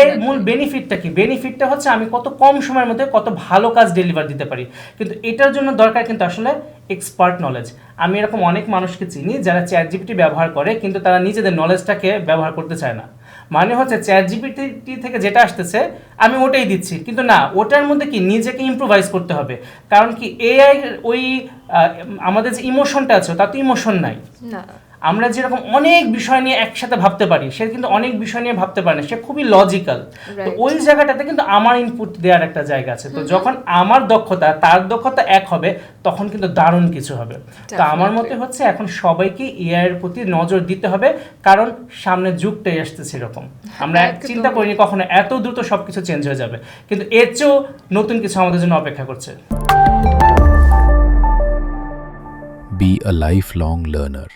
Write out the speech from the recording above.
এর মূল বেনিফিটটা কি? বেনিফিটটা হচ্ছে আমি কত কম সময়ের মধ্যে কত ভালো কাজ ডেলিভার দিতে পারি। কিন্তু এটার জন্য দরকার কিন্তু আসলে এক্সপার্ট নলেজ আমি এরকম অনেক মানুষকে চিনি যারা চ্যাট জিপিটি ব্যবহার করে কিন্তু তারা নিজেদের নলেজটাকে ব্যবহার করতে চায় না। মানে হচ্ছে চ্যাট জিপিটি থেকে যেটা আসতেছে আমি ওটাই দিচ্ছি। কিন্তু না ওটার মধ্যে কি নিজেকে ইম্প্রোভাইজ করতে হবে? কারণ কি এআই ওই আমাদের যে ইমোশনটা আছে তার তো ইমোশন নাই। না। আমরা যেরকম অনেক বিষয় নিয়ে একসাথে ভাবতে পারি সে কিন্তু অনেক বিষয় নিয়ে ভাবতে পারে না সে খুবই লজিক্যাল তো ওই জায়গাটাতে কিন্তু আমার ইনপুট দেওয়ার একটা জায়গা আছে। তো যখন আমার দক্ষতা তার দক্ষতা এক হবে তখন কিন্তু দারুণ কিছু হবে। তো আমার মতে হচ্ছে এখন সবাইকে এআই এর প্রতি নজর দিতে হবে কারণ সামনে যুগটাই আসতেছে এরকম। আমরা চিন্তা করিনি কখনো এত দ্রুত সবকিছু চেঞ্জ হয়ে যাবে। কিন্তু এর চেয়েও নতুন কিছু আমাদের জন্য অপেক্ষা করছে। Be a lifelong learner.